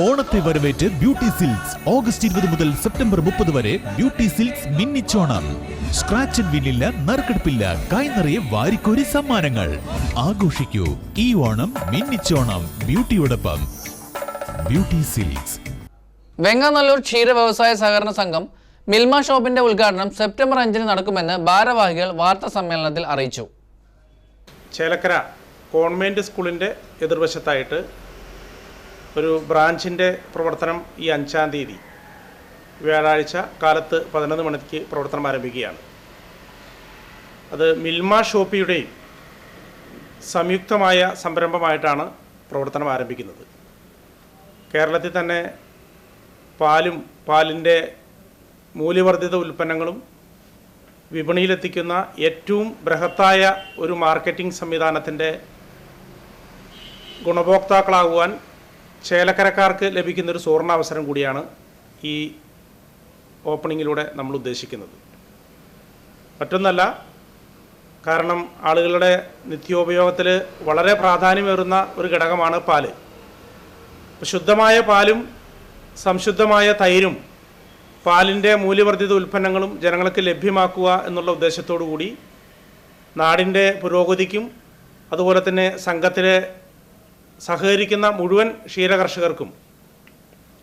ഓണത്തെ വരവേറ്റ് beauty silks. August ഇരുപത് മുതൽ സെപ്റ്റംബർ മുപ്പത് വരെ ബ്യൂട്ടി സിൽക്സ് മിന്നിച്ചോണം. സ്ക്രാച്ച് ആൻഡ് വിന്നില്ല നറുക്കെടുപ്പില്ല കൈനിറയെ വാരിക്കോരി സമ്മാനങ്ങൾ. ആഘോഷിക്കൂ. ഈ ഓണം മിന്നിച്ചോണം. ബ്യൂട്ടിയോടൊപ്പം. Beauty silks. വെങ്ങനല്ലൂർ ക്ഷീര വ്യവസായ സഹകരണ സംഘം മിൽമ ഷോപ്പിന്റെ ഉദ്ഘാടനം സെപ്റ്റംബർ അഞ്ചിന് നടക്കുമെന്ന് ഭാരവാഹികൾ വാർത്താ സമ്മേളനത്തിൽ അറിയിച്ചു. ചേലക്കര കോൺവെന്റ് സ്കൂളിന്റെ എതിർവശത്തായിട്ട് ഒരു ബ്രാഞ്ചിന്റെ പ്രവർത്തനം ഈ അഞ്ചാം തീയതി വ്യാഴാഴ്ച കാലത്ത് പതിനൊന്ന് മണിക്ക് പ്രവർത്തനം ആരംഭിക്കുകയാണ്. അത് മിൽമ ഷോപ്പിയുടെയും സംയുക്തമായ സംരംഭമായിട്ടാണ് പ്രവർത്തനം ആരംഭിക്കുന്നത്. കേരളത്തിൽ തന്നെ പാലും പാലിന്റെ മൂല്യവർദ്ധിത ഉൽപ്പന്നങ്ങളും വിപണിയിലെത്തിക്കുന്ന ഏറ്റവും ബൃഹത്തായ ഒരു മാർക്കറ്റിംഗ് സംവിധാനത്തിന്റെ ഗുണഭോക്താക്കളാകുവാൻ ചേലക്കരക്കാർക്ക് ലഭിക്കുന്നൊരു സുവർണാവസരം കൂടിയാണ് ഈ ഓപ്പണിങ്ങിലൂടെ നമ്മൾ ഉദ്ദേശിക്കുന്നത്. മറ്റൊന്നല്ല കാരണം ആളുകളുടെ നിത്യോപയോഗത്തിൽ വളരെ പ്രാധാന്യമേറുന്ന ഒരു ഘടകമാണ് പാൽ. ശുദ്ധമായ പാലും സംശുദ്ധമായ തൈരും പാലിന്റെ മൂല്യവർദ്ധിത ഉൽപ്പന്നങ്ങളും ജനങ്ങൾക്ക് ലഭ്യമാക്കുക എന്നുള്ള ഉദ്ദേശത്തോടു കൂടി നാടിന്റെ പുരോഗതിക്കും അതുപോലെ തന്നെ സംഘത്തിലെ സഹകരിക്കുന്ന മുഴുവൻ ക്ഷീരകർഷകർക്കും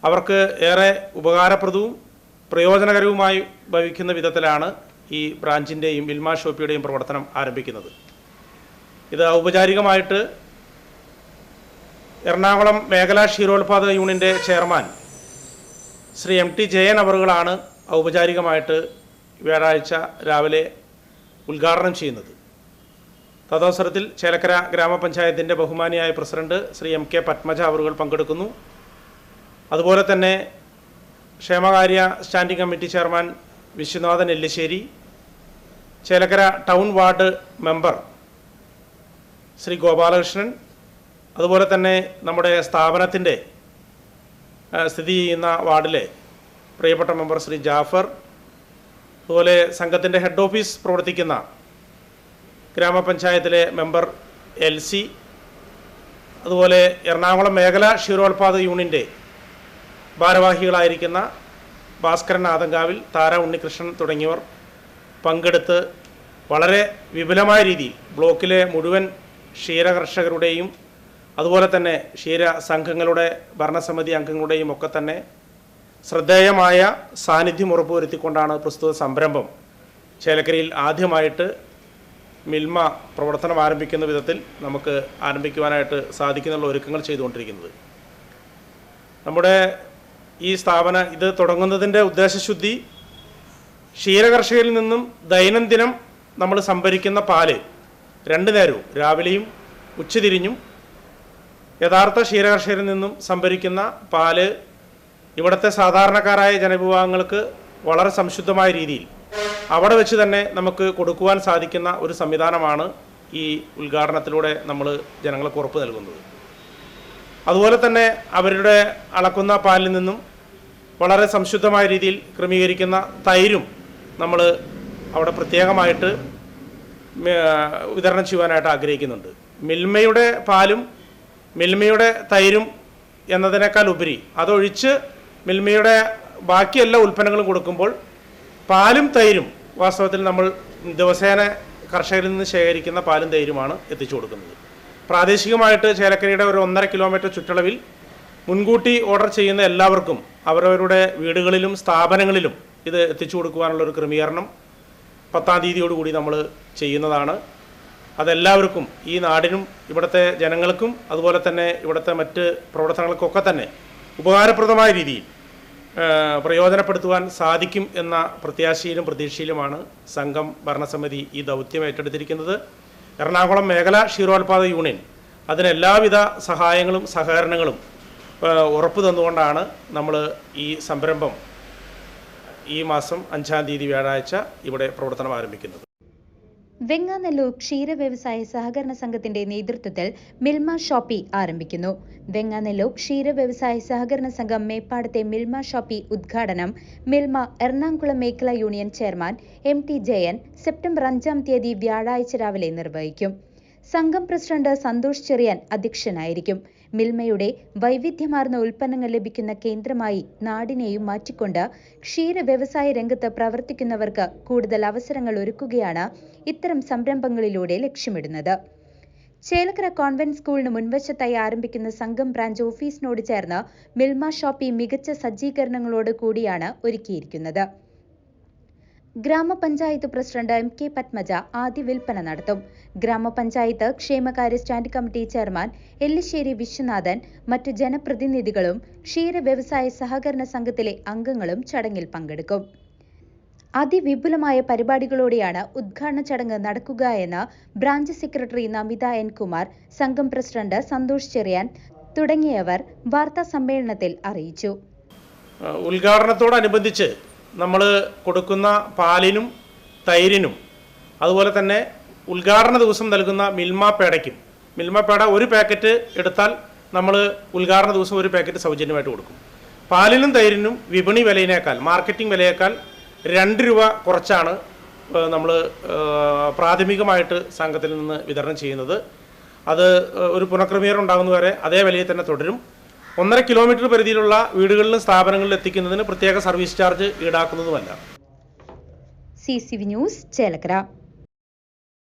അവർക്ക് ഏറെ ഉപകാരപ്രദവും പ്രയോജനകരവുമായി ഭവിക്കുന്ന വിധത്തിലാണ് ഈ ബ്രാഞ്ചിന്റെയും വിൽമ ഷോപ്പിയുടെയും പ്രവർത്തനം ആരംഭിക്കുന്നത്. ഇത് ഔപചാരികമായിട്ട് എറണാകുളം മേഖലാ ക്ഷീരോത്പാദക യൂണിയന്റെ chairman Shri M T Jayan അവറുകളാണ് ഔപചാരികമായിട്ട് വ്യാഴാഴ്ച രാവിലെ ഉദ്ഘാടനം ചെയ്യുന്നത്. തദവസരത്തിൽ ചേലക്കര ഗ്രാമപഞ്ചായത്തിന്റെ ബഹുമാനിയായ president Shri M K Padmaja അവറുകൾ പങ്കെടുക്കുന്നു. അതുപോലെ തന്നെ ക്ഷേമകാര്യ standing committee chairman Viswanathan Ellissery Chelakkara town ward member Shri Gopalakrishnan അതുപോലെ തന്നെ നമ്മുടെ സ്ഥാപനത്തിന്റെ സ്ഥിതി ചെയ്യുന്ന വാർഡിലെ പ്രിയപ്പെട്ട മെമ്പർ ശ്രീ ജാഫർ അതുപോലെ സംഘത്തിന്റെ ഹെഡ് ഓഫീസ് പ്രവർത്തിക്കുന്ന ഗ്രാമപഞ്ചായത്തിലെ മെമ്പർ എൽ സി അതുപോലെ എറണാകുളം മേഖല ക്ഷീരോത്പാദക യൂണിയന്റെ ഭാരവാഹികളായിരിക്കുന്ന ഭാസ്കരൻ ആതങ്കാവിൽ താര ഉണ്ണികൃഷ്ണൻ തുടങ്ങിയവർ പങ്കെടുത്ത് വളരെ വിപുലമായ രീതിയിൽ ബ്ലോക്കിലെ മുഴുവൻ ക്ഷീരകർഷകരുടെയും അതുപോലെ തന്നെ ക്ഷീര സംഘങ്ങളുടെ ഭരണസമിതി അംഗങ്ങളുടെയും ഒക്കെ തന്നെ ശ്രദ്ധേയമായ സാന്നിധ്യം ഉറപ്പുവരുത്തിക്കൊണ്ടാണ് പ്രസ്തുത സംരംഭം ചേലക്കരയിൽ ആദ്യമായിട്ട് മിൽമ പ്രവർത്തനം ആരംഭിക്കുന്ന വിധത്തിൽ നമുക്ക് ആരംഭിക്കുവാനായിട്ട് സാധിക്കുന്നുള്ള ഒരുക്കങ്ങൾ ചെയ്തുകൊണ്ടിരിക്കുന്നത്. നമ്മുടെ ഈ സ്ഥാപന ഇത് തുടങ്ങുന്നതിന്റെ ഉദ്ദേശശുദ്ധി ക്ഷീരകർഷകരിൽ നിന്നും ദൈനംദിനം നമ്മൾ സംഭരിക്കുന്ന പാൽ രണ്ട് നേരവും രാവിലെയും ഉച്ചതിരിഞ്ഞും യഥാർത്ഥ ക്ഷീരകർഷകരിൽ നിന്നും സംഭരിക്കുന്ന പാൽ ഇവിടുത്തെ സാധാരണക്കാരായ ജനവിഭാഗങ്ങൾക്ക് വളരെ സംശുദ്ധമായ രീതിയിൽ അവിടെ വെച്ച് തന്നെ നമുക്ക് കൊടുക്കുവാൻ സാധിക്കുന്ന ഒരു സംവിധാനമാണ് ഈ ഉദ്ഘാടനത്തിലൂടെ നമ്മൾ ജനങ്ങൾക്ക് ഉറപ്പ് നൽകുന്നത്. അതുപോലെ തന്നെ അവരുടെ അളക്കുന്ന പാലിൽ നിന്നും വളരെ സംശുദ്ധമായ രീതിയിൽ ക്രമീകരിക്കുന്ന തൈരും നമ്മൾ അവിടെ പ്രത്യേകമായിട്ട് വിതരണം ചെയ്യുവാനായിട്ട് ആഗ്രഹിക്കുന്നുണ്ട്. മിൽമയുടെ പാലും മിൽമയുടെ തൈരും എന്നതിനേക്കാൾ ഉപരി അതൊഴിച്ച് മിൽമയുടെ ബാക്കി എല്ലാ ഉൽപ്പന്നങ്ങളും കൊടുക്കുമ്പോൾ പാലും തൈരും വാസ്തവത്തിൽ നമ്മൾ ദിവസേന കർഷകരിൽ നിന്ന് ശേഖരിക്കുന്ന പാലും തൈരുമാണ് എത്തിച്ചു കൊടുക്കുന്നത്. പ്രാദേശികമായിട്ട് ചേലക്കരയുടെ ഒരു ഒന്നര കിലോമീറ്റർ ചുറ്റളവിൽ മുൻകൂട്ടി ഓർഡർ ചെയ്യുന്ന എല്ലാവർക്കും അവരവരുടെ വീടുകളിലും സ്ഥാപനങ്ങളിലും ഇത് എത്തിച്ചു കൊടുക്കുവാനുള്ള ഒരു ക്രമീകരണം പത്താം തീയതിയോടുകൂടി നമ്മൾ ചെയ്യുന്നതാണ്. അതെല്ലാവർക്കും ഈ നാടിനും ഇവിടുത്തെ ജനങ്ങൾക്കും അതുപോലെ തന്നെ ഇവിടുത്തെ മറ്റ് പ്രവർത്തനങ്ങൾക്കൊക്കെ തന്നെ ഉപകാരപ്രദമായ രീതിയിൽ പ്രയോജനപ്പെടുത്തുവാൻ സാധിക്കും എന്ന പ്രത്യാശയിലും പ്രതീക്ഷയിലുമാണ് സംഘം ഭരണസമിതി ഈ ദൗത്യം ഏറ്റെടുത്തിരിക്കുന്നത്. എറണാകുളം മേഖല ക്ഷീരോത്പാദക യൂണിയൻ അതിന് എല്ലാവിധ സഹായങ്ങളും സഹകരണങ്ങളും ഉറപ്പു തന്നുകൊണ്ടാണ് നമ്മൾ ഈ സംരംഭം ഈ മാസം അഞ്ചാം തീയതി വ്യാഴാഴ്ച ഇവിടെ പ്രവർത്തനം ആരംഭിക്കുന്നത്. വെങ്ങാനല്ലൂർ ക്ഷീര വ്യവസായ സഹകരണ സംഘത്തിന്റെ നേതൃത്വത്തിൽ മിൽമ ഷോപ്പി ആരംഭിക്കുന്നു. വെങ്ങാനല്ലൂർ ക്ഷീര വ്യവസായ സഹകരണ സംഘം മേപ്പാടത്തെ മിൽമ ഷോപ്പി ഉദ്ഘാടനം മിൽമ എറണാകുളം മേഖലാ union chairman M T Jayan September അഞ്ചാം തീയതി വ്യാഴാഴ്ച രാവിലെ നിർവഹിക്കും. സംഘം പ്രസിഡന്റ് സന്തോഷ് ചെറിയാൻ അധ്യക്ഷനായിരിക്കും. മിൽമയുടെ വൈവിധ്യമാർന്ന ഉൽപ്പന്നങ്ങൾ ലഭിക്കുന്ന കേന്ദ്രമായി നാടിനെയും മാറ്റിക്കൊണ്ട് ക്ഷീര വ്യവസായ രംഗത്ത് പ്രവർത്തിക്കുന്നവർക്ക് കൂടുതൽ അവസരങ്ങൾ ഒരുക്കുകയാണ് ഇത്തരം സംരംഭങ്ങളിലൂടെ ലക്ഷ്യമിടുന്നത്. ചേലക്കര കോൺവെന്റ് സ്കൂളിന് മുൻവശത്തായി ആരംഭിക്കുന്ന സംഘം ബ്രാഞ്ച് ഓഫീസിനോട് ചേർന്ന് മിൽമ ഷോപ്പി മികച്ച സജ്ജീകരണങ്ങളോട് കൂടിയാണ് ഒരുക്കിയിരിക്കുന്നത്. ഗ്രാമപഞ്ചായത്ത് പ്രസിഡന്റ് എം കെ പത്മജ ആദ്യ വിൽപ്പന നടത്തും. ഗ്രാമപഞ്ചായത്ത് ക്ഷേമകാര്യ stand committee chairman Ellissery Viswanathan മറ്റ് ജനപ്രതിനിധികളും ക്ഷീര വ്യവസായ സഹകരണ സംഘത്തിലെ അംഗങ്ങളും ചടങ്ങിൽ പങ്കെടുക്കും. അതിവിപുലമായ പരിപാടികളോടെയാണ് ഉദ്ഘാടന ചടങ്ങ് നടക്കുക എന്ന് branch secretary Namitha N Kumar സംഘം പ്രസിഡന്റ് സന്തോഷ് ചെറിയാൻ തുടങ്ങിയവർ വാർത്താ സമ്മേളനത്തിൽ അറിയിച്ചു. ഉദ്ഘാടനത്തോടനുബന്ധിച്ച് നമ്മൾ കൊടുക്കുന്ന പാലിനും തൈരിനും അതുപോലെ തന്നെ ഉദ്ഘാടന ദിവസം നൽകുന്ന മിൽമ പേടയ്ക്കും. മിൽമ പേട ഒരു പാക്കറ്റ് എടുത്താൽ നമ്മൾ ഉദ്ഘാടന ദിവസം ഒരു പാക്കറ്റ് സൗജന്യമായിട്ട് കൊടുക്കും. പാലിനും തൈരിനും വിപണി വിലയിനേക്കാൾ മാർക്കറ്റിംഗ് വിലയേക്കാൾ രണ്ട് രൂപ കുറച്ചാണ് നമ്മൾ പ്രാഥമികമായിട്ട് സംഘത്തിൽ നിന്ന് വിതരണം ചെയ്യുന്നത്. അത് ഒരു പുനഃക്രമീകരണം ഉണ്ടാകുന്നതുവരെ അതേ വിലയിൽ തന്നെ തുടരും. ഒന്നര കിലോമീറ്റർ പരിധിയിലുള്ള വീടുകളിലും സ്ഥാപനങ്ങളിലും എത്തിക്കുന്നതിന് പ്രത്യേക service charge ഈടാക്കുന്നതുമല്ല. C C V news Chelakkara.